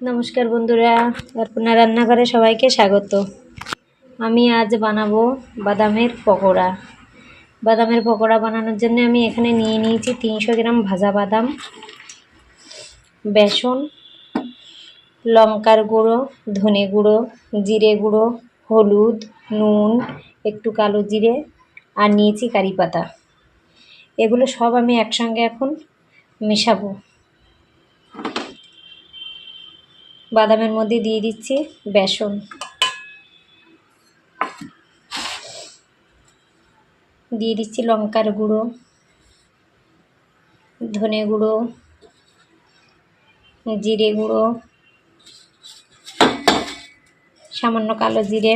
নমস্কার বন্ধুরা, অর্পণা রান্নাঘরে সবাইকে স্বাগত। আমি আজ বানাবো বাদামের পকোড়া। বাদামের পকোড়া বানানোর জন্য আমি এখানে নিয়ে নিয়েছি তিনশো গ্রাম ভাজা বাদাম, বেসন, লঙ্কার গুঁড়ো, ধনে গুঁড়ো, জিরে গুঁড়ো, হলুদ, নুন, একটু কালো জিরে, আর নিয়েছি কারি পাতা। এগুলো সব আমি একসঙ্গে এখন মেশাবো। বাদামের মধ্যে দিয়ে দিচ্ছি বেসন। দিয়ে দিচ্ছি লঙ্কার গুঁড়ো, ধনে গুঁড়ো, জিরে গুঁড়ো, সামান্য কালো জিরে,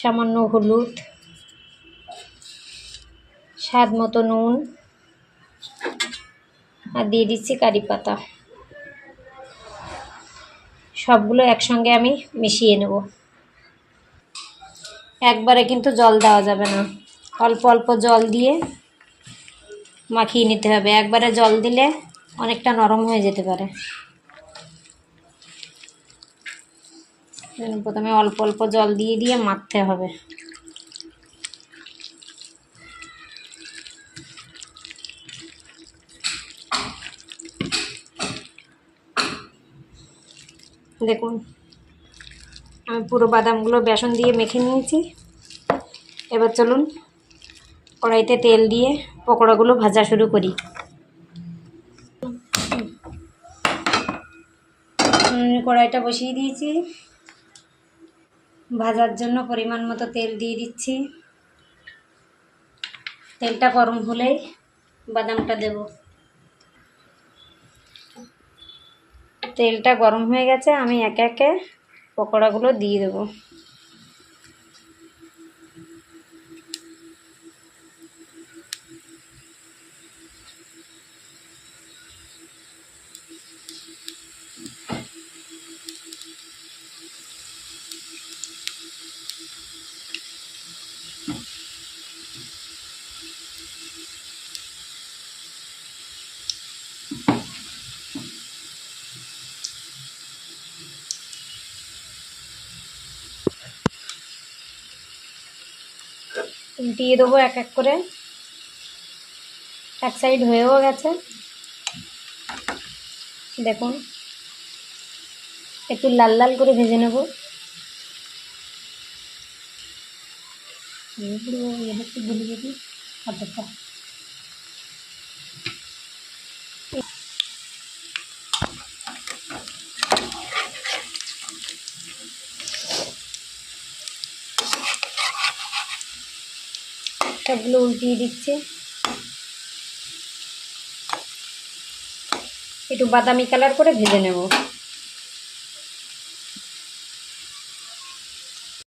সামান্য হলুদ, স্বাদ মতো নুন, আর দিয়ে দিচ্ছি কারি পাতা। সবগুলো একসঙ্গে আমি মিশিয়ে নেব। একবারে কিন্তু জল দেওয়া যাবে না। অল্প অল্প জল দিয়ে মাখিয়ে নিতে হবে। একবারে জল দিলে অনেকটা নরম হয়ে যেতে পারে। প্রথমে অল্প অল্প জল দিয়ে দিয়ে মাখতে হবে। দেখুন, আমি পুরো বাদামগুলো বেসন দিয়ে মেখে নিয়েছি। এবার চলুন কড়াইতে তেল দিয়ে পকোড়াগুলো ভাজা শুরু করি। কড়াইটা বসিয়ে দিয়েছি। ভাজার জন্য পরিমাণ মতো তেল দিয়ে দিচ্ছি। তেলটা গরম হলেই বাদামটা দেবো। তেলটা গরম হয়ে গেছে আমি একে একে পকোড়াগুলো দিয়ে দেবো। দিয়ে দেবো এক এক করে। এক সাইড হয়েও গেছে। দেখুন, একটু লাল লাল করে ভেজে নেব। সবগুলো উল্টিয়ে দিচ্ছে। একটু বাদামি কালার করে ভেজে নেব।